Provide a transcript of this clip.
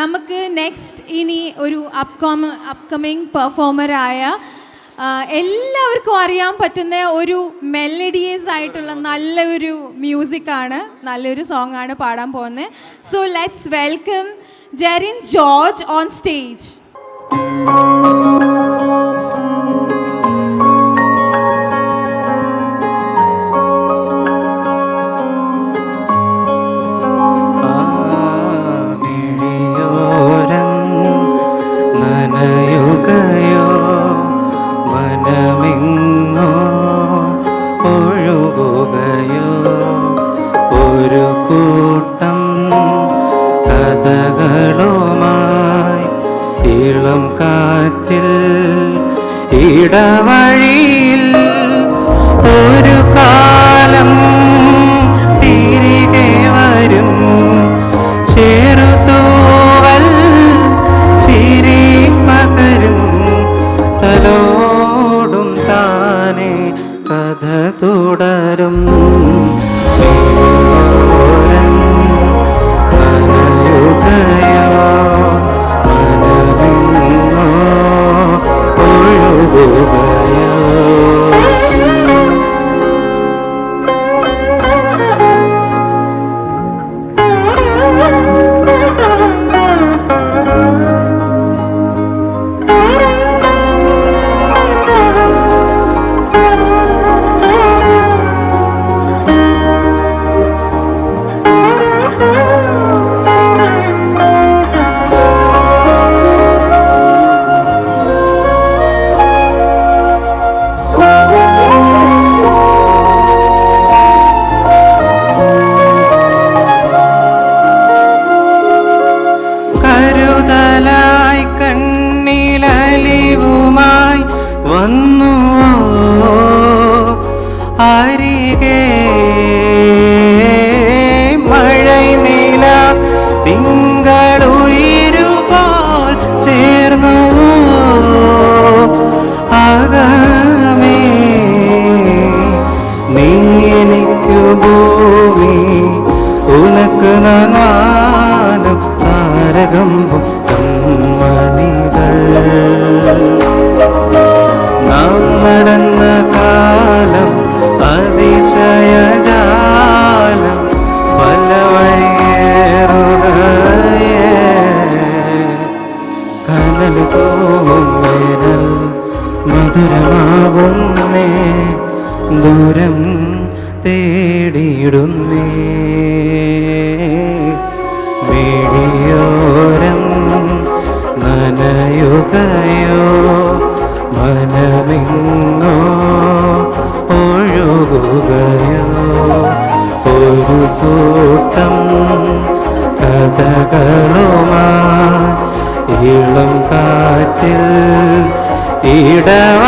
നമുക്ക് നെക്സ്റ്റ് ഇനി ഒരു അപ്കോമ അപ്കമിങ് പെർഫോമറായ എല്ലാവർക്കും അറിയാൻ പറ്റുന്ന ഒരു മെലഡിയസ് ആയിട്ടുള്ള നല്ലൊരു മ്യൂസിക്കാണ് നല്ലൊരു സോങ് ആണ് പാടാൻ പോകുന്നത്. So let's welcome Jerin George on stage കാറ്റിൽ ഇടവഴിയിൽ കണ്ണിലലിവുമായി വന്നു. അരികെ മഴ നില തിങ്കളുയിരുപോൽ ചേർന്നു. അകമേ നീ ഭൂമി ഉനക്ക് താരകം കൺമണികൾ നാം നടന്ന കാലം അതിശയജാലം പല വഴിയേറുകയേ. കനൽ മധുരമാകുന്നേ ദൂരം തേടിയിടുന്നേ. നനയുകയോ മനമിങ്ങോ ഒരു കൂട്ടം കഥകളുമായി ഇളം കാറ്റിൽ ഇടവഴിയിൽ